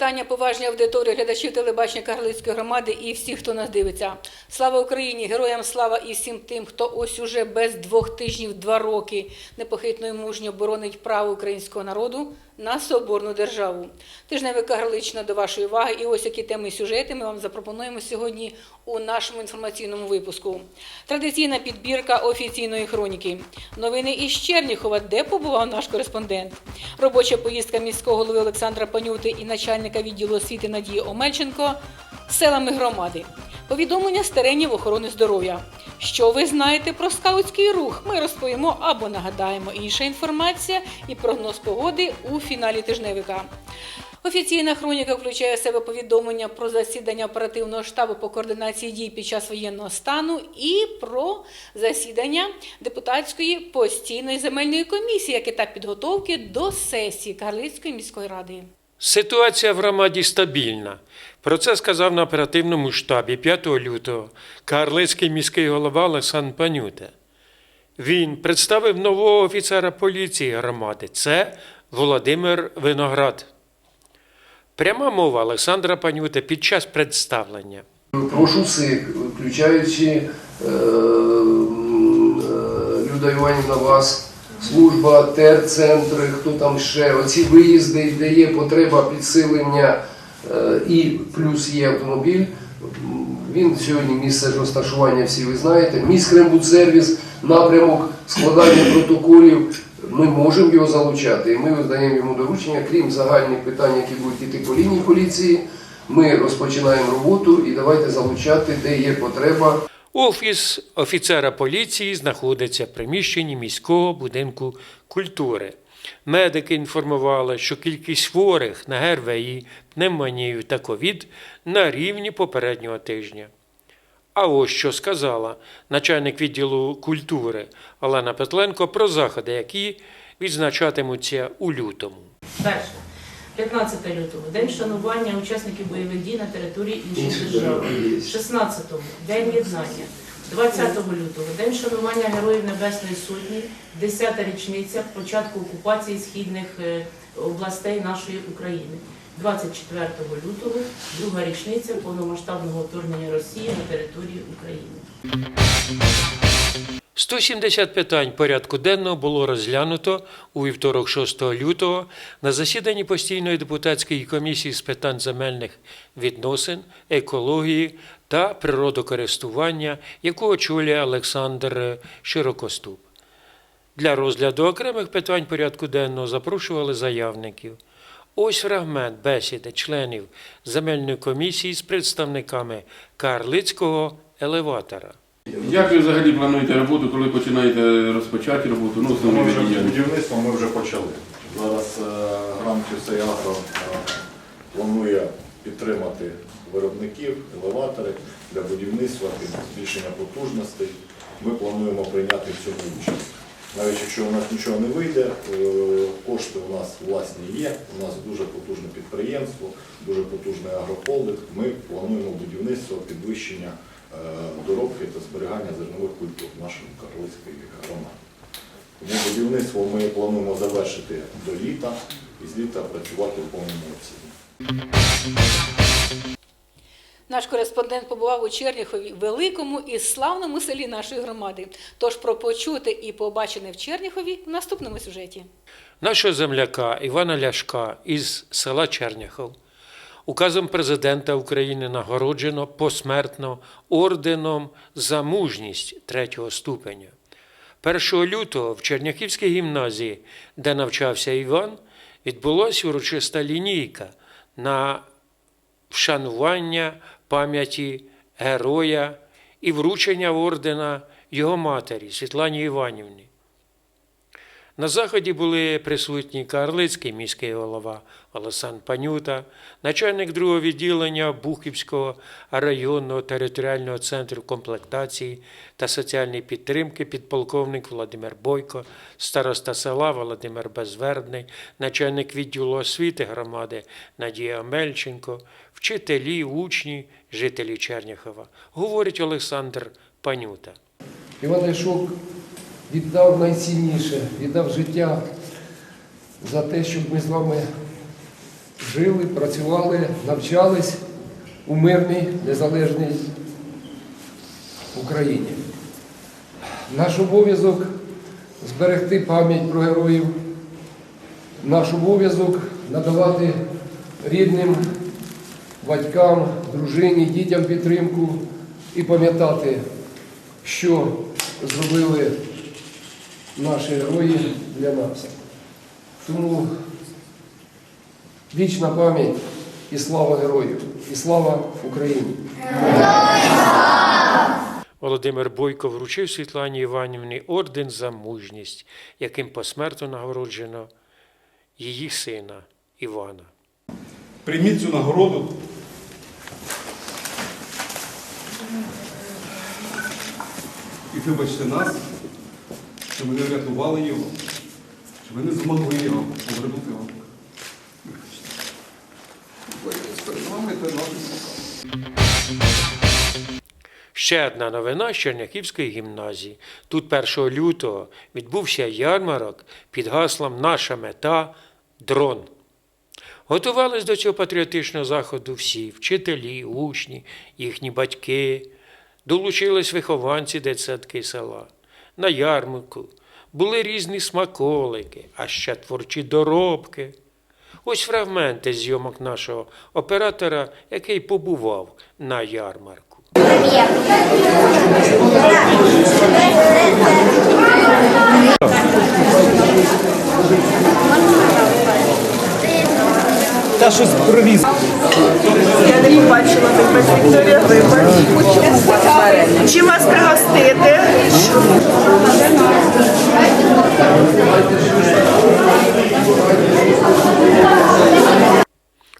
Вітання, поважні аудиторії, глядачів телебачення Карлицької громади і всіх, хто нас дивиться. Слава Україні! Героям слава і всім тим, хто ось уже без двох тижнів, два роки непохитно і мужньо боронить право українського народу на соборну державу. Тижневе Карлично до вашої уваги. І ось які теми і сюжети ми вам запропонуємо сьогодні у нашому інформаційному випуску. Традиційна підбірка офіційної хроніки. Новини із Черніхова, де побував наш кореспондент. Робоча поїздка міського голови Олександра Панюти і начальника відділу освіти Надії Омельченко селами громади. Повідомлення з теренів охорони здоров'я. Що ви знаєте про скаутський рух? Ми розповімо або нагадаємо. Інша інформація і прогноз погоди у фіналі тижневика. Офіційна хроніка включає в себе повідомлення про засідання оперативного штабу по координації дій під час воєнного стану і про засідання депутатської постійної земельної комісії як етап підготовки до сесії Карлицької міської ради. Ситуація в громаді стабільна. Про це сказав на оперативному штабі 5 лютого Карлицький міський голова Олександр Панюта. Він представив нового офіцера поліції громади. Це Володимир Виноград. Пряма мова Олександра Панюти під час представлення. Прошу всіх, включаючи е, е, Люда Іванівна вас, служба, терцентри, хто там ще, оці виїзди, де є потреба підсилення е, і плюс є автомобіль. Він сьогодні місце розташування, всі ви знаєте. Міськрембудсервіс, напрямок складання протоколів. Ми можемо його залучати, і ми даємо йому доручення, крім загальних питань, які будуть йти по лінії поліції. Ми розпочинаємо роботу і давайте залучати, де є потреба. Офіс офіцера поліції знаходиться в приміщенні міського будинку культури. Медики інформували, що кількість хворих на ГРВІ, пневмонію та ковід на рівні попереднього тижня. А ось що сказала начальник відділу культури Олена Петленко про заходи, які відзначатимуться у лютому. Перше. 15 лютого день вшанування учасників бойових дій на території інших держав. держав 16-го день єднання. 20 лютого день вшанування Героїв Небесної Сотні, 10-та річниця початку окупації східних е, областей нашої України. 24 лютого друга річниця повномасштабного вторгнення Росії на територію України. 170 питань порядку денного було розглянуто у вівторок 6 лютого на засіданні постійної депутатської комісії з питань земельних відносин, екології та природокористування, яку очолює Олександр Широкоступ. Для розгляду окремих питань порядку денного запрошували заявників. Ось фрагмент бесіди членів земельної комісії з представниками Карлицького елеватора. Як ви взагалі плануєте роботу, коли починаєте розпочати роботу? Ну, Ми вже будівництво ми вже почали. Зараз е, Гранківсей Агро е, планує підтримати виробників, елеватори для будівництва, під збільшення потужностей. Ми плануємо прийняти в цьому участь. Навіть якщо у нас нічого не вийде, е, кошти у нас власні є, у нас дуже потужне підприємство, дуже потужний агрохолдинг. Ми плануємо будівництво, підвищення доробки та зберігання зернових культур в нашому Карлицькій громаді. Тому будівництво ми плануємо завершити до літа і з літа працювати в повному обсязі. Наш кореспондент побував у Черніхові, великому і славному селі нашої громади. Тож про почуте і побачене в Черніхові в наступному сюжеті. Нашого земляка Івана Ляшка із села Черняхов указом президента України нагороджено посмертно орденом за мужність третього ступеня. 1 лютого в Черняхівській гімназії, де навчався Іван, відбулася урочиста лінійка на вшанування пам'яті героя і вручення ордена його матері Світлані Іванівні. На заході були присутні Карлицький міський голова Олександр Панюта, начальник другого відділення Бухівського районного територіального центру комплектації та соціальної підтримки підполковник Володимир Бойко, староста села Володимир Безвердний, начальник відділу освіти громади Надія Мельченко, вчителі, учні, жителі Черняхова, говорить Олександр Панюта. Іван Ляшок віддав найцінніше, віддав життя за те, щоб ми з вами жили, працювали, навчались у мирній незалежній Україні. Наш обов'язок зберегти пам'ять про героїв, наш обов'язок надавати рідним, батькам, дружині, дітям підтримку і пам'ятати, що зробили наші герої для нас. Тому вічна пам'ять і слава героїв, і слава Україні! Володимир Бойко вручив Світлані Іванівні орден за мужність, яким посмертно нагороджено її сина Івана. Прийміть цю нагороду. І вибачте нас, що ми не врятували його, що ми не змогли його повернути вам. Ще одна новина з Черняхівської гімназії. Тут 1 лютого відбувся ярмарок під гаслом Наша мета дрон. Готувались до цього патріотичного заходу всі вчителі, учні, їхні батьки. Долучились вихованці дитсадки села. На ярмарку були різні смаколики, а ще творчі доробки. Ось фрагменти зйомок нашого оператора, який побував на ярмарку. Та щось привіз. Я не побачила вибач, Вікторія, вибач. Чим вас пригостити?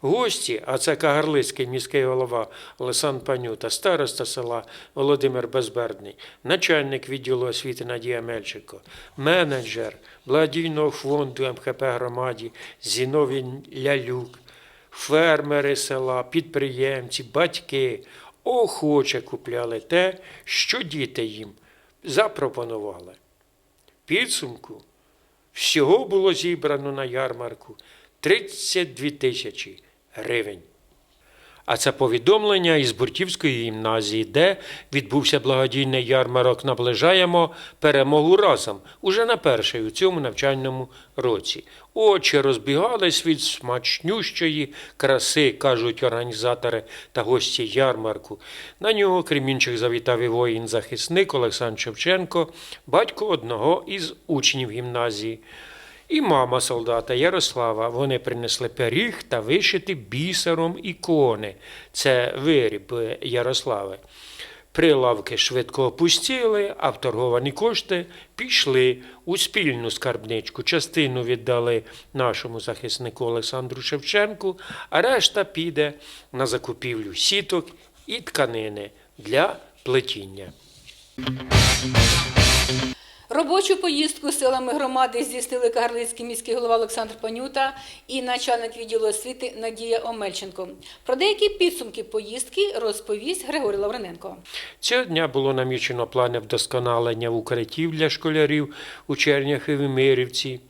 Гості, а це Кагарлицький міський голова Олександр Панюта, староста села Володимир Безбердний, начальник відділу освіти Надія Мельченко, менеджер благодійного фонду МХП громаді Зіновій Лялюк, фермери села, підприємці, батьки охоче купляли те, що діти їм запропонували. Підсумку всього було зібрано на ярмарку 32 тисячі гривень. А це повідомлення із Буртівської гімназії, де відбувся благодійний ярмарок «Наближаємо перемогу разом» уже на перший у цьому навчальному році. Очі розбігались від смачнющої краси, кажуть організатори та гості ярмарку. На нього, крім інших, завітав і воїн-захисник Олександр Шевченко, батько одного із учнів гімназії. І мама солдата Ярослава. Вони принесли пиріг та вишити бісером ікони. Це виріб Ярослави. Прилавки швидко опустіли, а вторговані кошти пішли у спільну скарбничку. Частину віддали нашому захиснику Олександру Шевченку, а решта піде на закупівлю сіток і тканини для плетіння. Робочу поїздку селами громади здійснили Кагарлицький міський голова Олександр Панюта і начальник відділу освіти Надія Омельченко. Про деякі підсумки поїздки розповість Григорій Лавриненко. Цього дня було намічено плани вдосконалення укриттів для школярів у Черняхові Мирівці.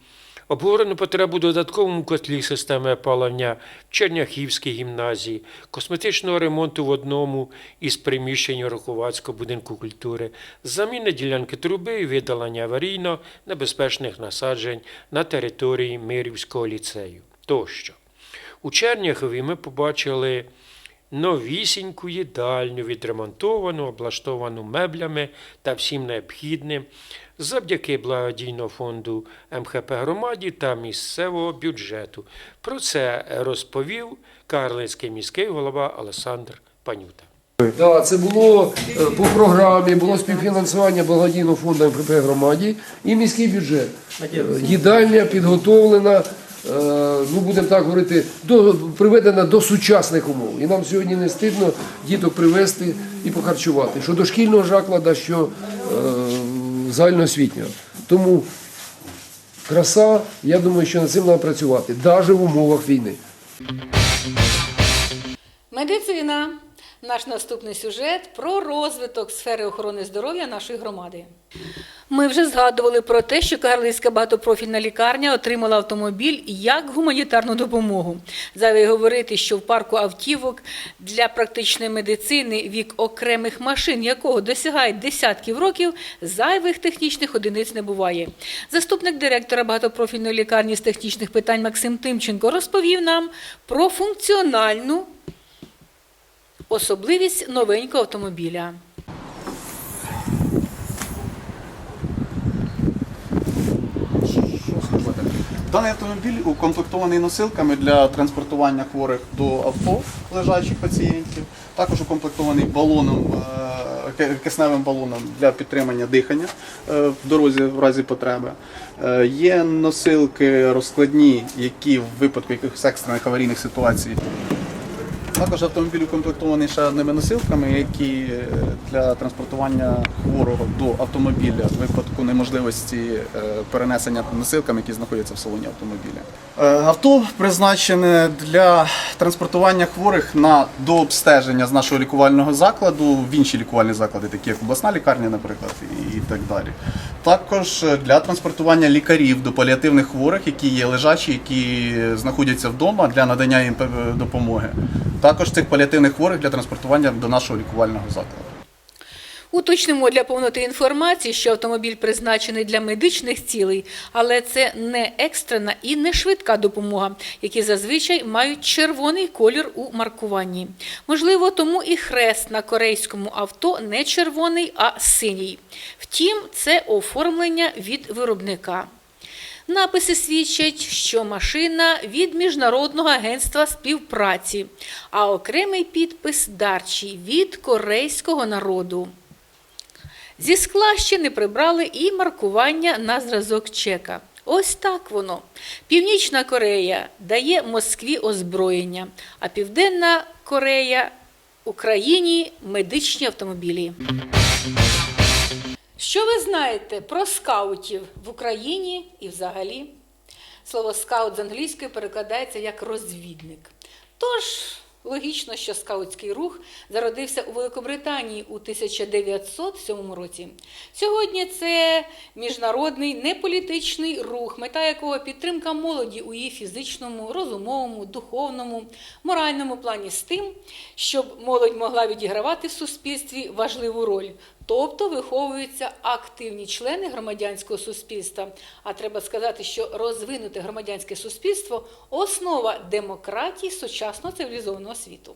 Обговорено потребу додатковому котлі системи опалення в Черняхівській гімназії, косметичного ремонту в одному із приміщень Рахувацького будинку культури, заміни ділянки труби і видалення аварійно небезпечних насаджень на території Мирівського ліцею тощо. У Черняхові ми побачили новісіньку їдальню, відремонтовану, облаштовану меблями та всім необхідним завдяки благодійного фонду МХП громаді та місцевого бюджету. Про це розповів Карлицький міський голова Олександр Панюта. Да, це було е, по програмі, було співфінансування благодійного фонду МФП громаді і міський бюджет. Е, Їдальня підготовлена, ну будемо так говорити, до, приведена до сучасних умов. І нам сьогодні не стидно діток привезти і похарчувати. Що дошкільного закладу, що е, загальноосвітнього. Тому краса, я думаю, що над цим треба працювати, навіть в умовах війни. Медицина. Наш наступний сюжет про розвиток сфери охорони здоров'я нашої громади. Ми вже згадували про те, що Карлицька багатопрофільна лікарня отримала автомобіль як гуманітарну допомогу. Зайве говорити, що в парку автівок для практичної медицини вік окремих машин, якого досягає десятків років, зайвих технічних одиниць не буває. Заступник директора багатопрофільної лікарні з технічних питань Максим Тимченко розповів нам про функціональну особливість новенького автомобіля. Даний автомобіль укомплектований носилками для транспортування хворих до авто лежачих пацієнтів. Також укомплектований балоном, е, кисневим балоном для підтримання дихання е, в дорозі в разі потреби. Е, Є носилки розкладні, які в випадку якихось екстрених аварійних ситуацій. Також автомобіль укомплектований одними носилками, які е, для транспортування хворого до автомобіля в випадку неможливості е, перенесення носилками, які знаходяться в салоні автомобіля. Е, Авто призначене для транспортування хворих на дообстеження з нашого лікувального закладу в інші лікувальні заклади, такі як обласна лікарня, наприклад, і так далі. Також для транспортування лікарів до паліативних хворих, які є лежачі, які знаходяться вдома для надання їм допомоги. Також цих паліативних хворих для транспортування до нашого лікувального закладу. Уточнимо для повноти інформації, що автомобіль призначений для медичних цілей, але це не екстрена і не швидка допомога, які зазвичай мають червоний колір у маркуванні. Можливо, тому і хрест на корейському авто не червоний, а синій. Втім, це оформлення від виробника. Написи свідчать, що машина від Міжнародного агентства співпраці, а окремий підпис дарчий від корейського народу. Зі скла ще не прибрали і маркування на зразок чека. Ось так воно. Північна Корея дає Москві озброєння, а Південна Корея Україні медичні автомобілі. Що ви знаєте про скаутів в Україні і взагалі? Слово скаут з англійської перекладається як розвідник. Тож логічно, що скаутський рух зародився у Великобританії у 1907 році. Сьогодні це міжнародний неполітичний рух, мета якого підтримка молоді у її фізичному, розумовому, духовному, моральному плані з тим, щоб молодь могла відігравати в суспільстві важливу роль. Тобто виховуються активні члени громадянського суспільства. А треба сказати, що розвинуте громадянське суспільство основа демократії сучасного цивілізованого світу.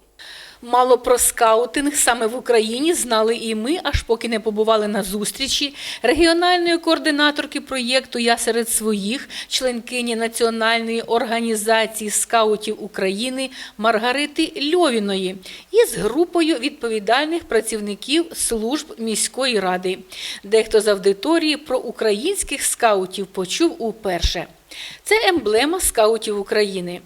Мало про скаутинг саме в Україні знали і ми, аж поки не побували на зустрічі регіональної координаторки проєкту Я серед своїх, членкині Національної організації скаутів України Маргарити Льовіної із групою відповідальних працівників служб міської ради. Дехто з аудиторії про українських скаутів почув уперше. Це емблема скаутів України.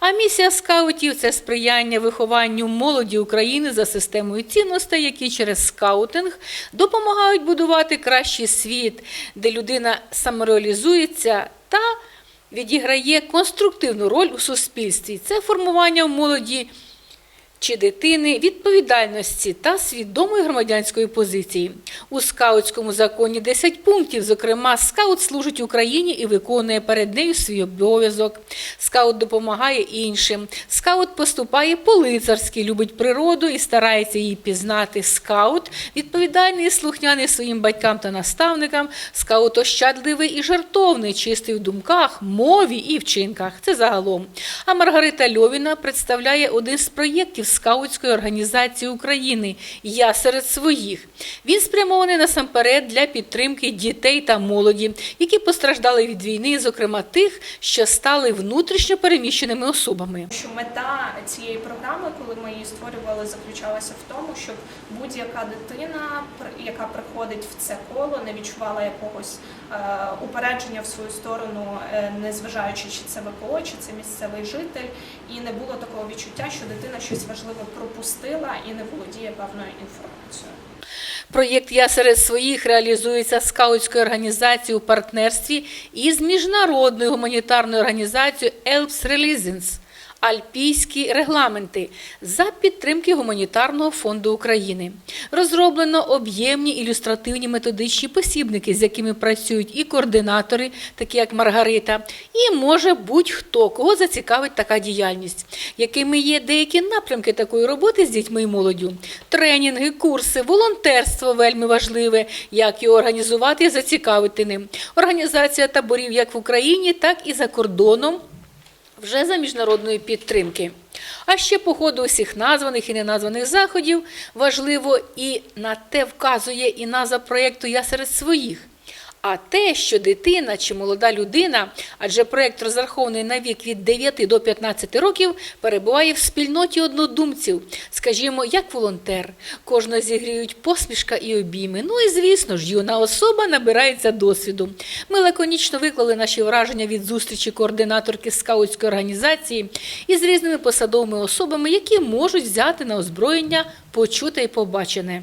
А місія скаутів це сприяння вихованню молоді України за системою цінностей, які через скаутинг допомагають будувати кращий світ, де людина самореалізується та відіграє конструктивну роль у суспільстві. Це формування в молоді чи дитини відповідальності та свідомої громадянської позиції. У скаутському законі 10 пунктів. Зокрема, скаут служить Україні і виконує перед нею свій обов'язок. Скаут допомагає іншим. Скаут поступає по-лицарськи, любить природу і старається її пізнати. Скаут відповідальний і слухняний своїм батькам та наставникам. Скаут ощадливий і жартовний, чистий в думках, мові і вчинках. Це загалом. А Маргарита Льовіна представляє один з проєктів скаутської організації України Я серед своїх. Він спрямований насамперед для підтримки дітей та молоді, які постраждали від війни, зокрема тих, що стали внутрішньо переміщеними особами. Що мета цієї програми, коли ми її створювали, заключалася в тому, щоб будь-яка дитина, яка приходить в це коло, не відчувала якогось е, упередження в свою сторону, е, незважаючи, чи це ВПО, чи це місцевий житель, і не було такого відчуття, що дитина щось важливе пропустила і не володіє певною інформацією. Проєкт Я серед своїх реалізується скаутською організацією у партнерстві із міжнародною гуманітарною організацією Elps Religions. Альпійські регламенти за підтримки гуманітарного фонду України. Розроблено об'ємні ілюстративні методичні посібники, з якими працюють і координатори, такі як Маргарита, і може будь-хто, кого зацікавить така діяльність, якими є деякі напрямки такої роботи з дітьми і молоддю. Тренінги, курси, волонтерство вельми важливе, як його організувати і зацікавити ним. Організація таборів як в Україні, так і за кордоном вже за міжнародної підтримки. А ще по ходу усіх названих і неназваних заходів важливо і на те вказує і назва проєкту Я серед своїх. А те, що дитина чи молода людина, адже проєкт розрахований на вік від 9 до 15 років, перебуває в спільноті однодумців, скажімо, як волонтер. Кожного зігріють посмішка і обійми. Ну і звісно ж, юна особа набирається досвіду. Ми лаконічно виклали наші враження від зустрічі координаторки скаутської організації із різними посадовими особами, які можуть взяти на озброєння почуте і побачене.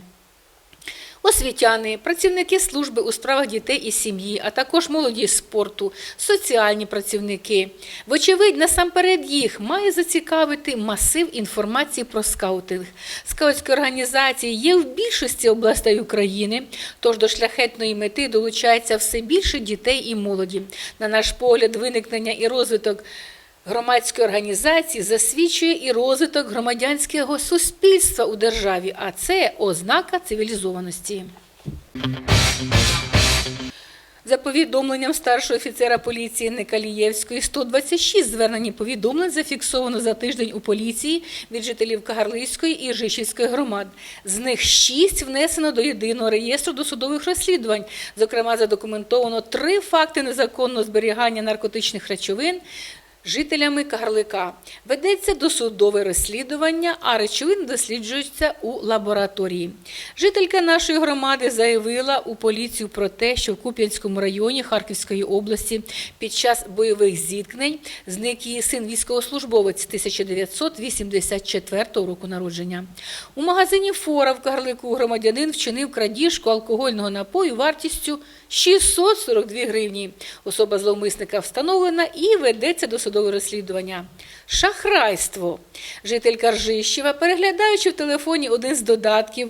Освітяни, працівники служби у справах дітей і сім'ї, а також молоді спорту, соціальні працівники. Вочевидь, насамперед їх має зацікавити масив інформації про скаутинг. Скаутські організації є в більшості областей України, тож до шляхетної мети долучається все більше дітей і молоді. На наш погляд, виникнення і розвиток громадської організації засвідчує і розвиток громадянського суспільства у державі, а це ознака цивілізованості. За повідомленням старшого офіцера поліції Некалієвської, 126 звернень повідомлень зафіксовано за тиждень у поліції від жителів Кагарлицької і Ржищівської громад. З них 6 внесено до єдиного реєстру досудових розслідувань. Зокрема, задокументовано три факти незаконного зберігання наркотичних речовин, жителями Кагарлика. Ведеться досудове розслідування, а речовини досліджуються у лабораторії. Жителька нашої громади заявила у поліцію про те, що в Куп'янському районі Харківської області під час бойових зіткнень зник її син військовослужбовець 1984 року народження. У магазині Фора в Кагарлику громадянин вчинив крадіжку алкогольного напою вартістю 642 гривні. Особа зловмисника встановлена і ведеться досудове розслідування. Шахрайство. Жителька Ржищева, переглядаючи в телефоні один з додатків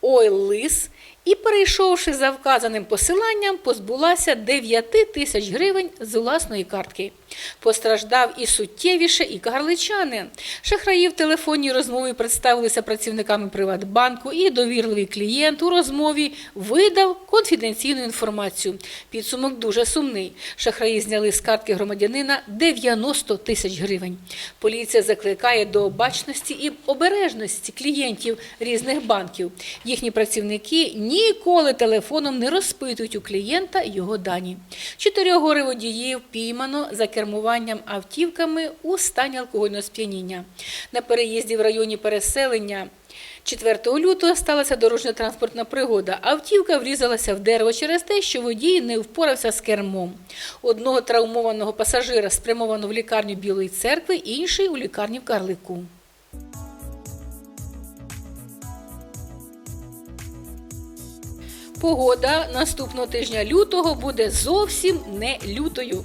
Ой Лис і, перейшовши за вказаним посиланням, позбулася 9 тисяч гривень з власної картки. Постраждав і суттєвіше, і кагарличанин. Шахраї в телефонній розмові представилися працівниками Приватбанку, і довірливий клієнт у розмові видав конфіденційну інформацію. Підсумок дуже сумний. Шахраї зняли з картки громадянина 90 тисяч гривень. Поліція закликає до обачності і обережності клієнтів різних банків. Їхні працівники ніколи телефоном не розпитують у клієнта його дані. Чотирьох горе водіїв піймано за кермуванням автівками у стані алкогольного сп'яніння. На переїзді в районі переселення 4 лютого сталася дорожньо-транспортна пригода. Автівка врізалася в дерево через те, що водій не впорався з кермом. Одного травмованого пасажира спрямовано в лікарню Білої церкви, інший у лікарні в Карлику. Погода наступного тижня лютого буде зовсім не лютою.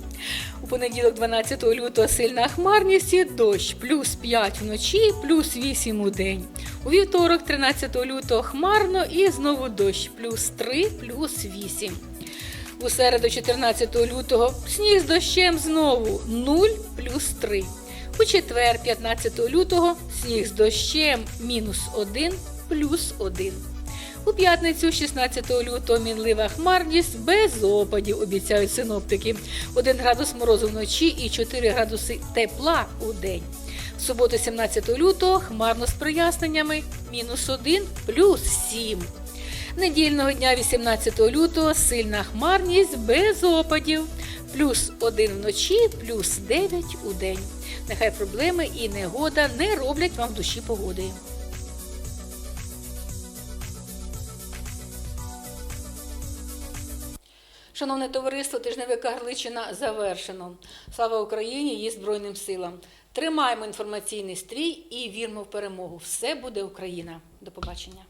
У понеділок, 12 лютого, сильна хмарність і дощ, плюс 5 вночі, плюс 8 у день. У вівторок, 13 лютого, хмарно і знову дощ, плюс 3, плюс 8. У середу, 14 лютого, сніг з дощем знову 0, плюс 3. У четвер, 15 лютого, сніг з дощем мінус 1, плюс 1. У п'ятницю, 16 лютого, мінлива хмарність без опадів, обіцяють синоптики. 1 градус морозу вночі і 4 градуси тепла у день. В суботу, 17 лютого, хмарно з проясненнями, мінус 1, плюс 7. Недільного дня, 18 лютого, сильна хмарність без опадів, плюс 1 вночі, плюс 9 у день. Нехай проблеми і негода не роблять вам душі погоди. Шановне товариство, тижневика Гарличина завершено. Слава Україні, її Збройним силам. Тримаємо інформаційний стрій і віримо в перемогу. Все буде Україна. До побачення.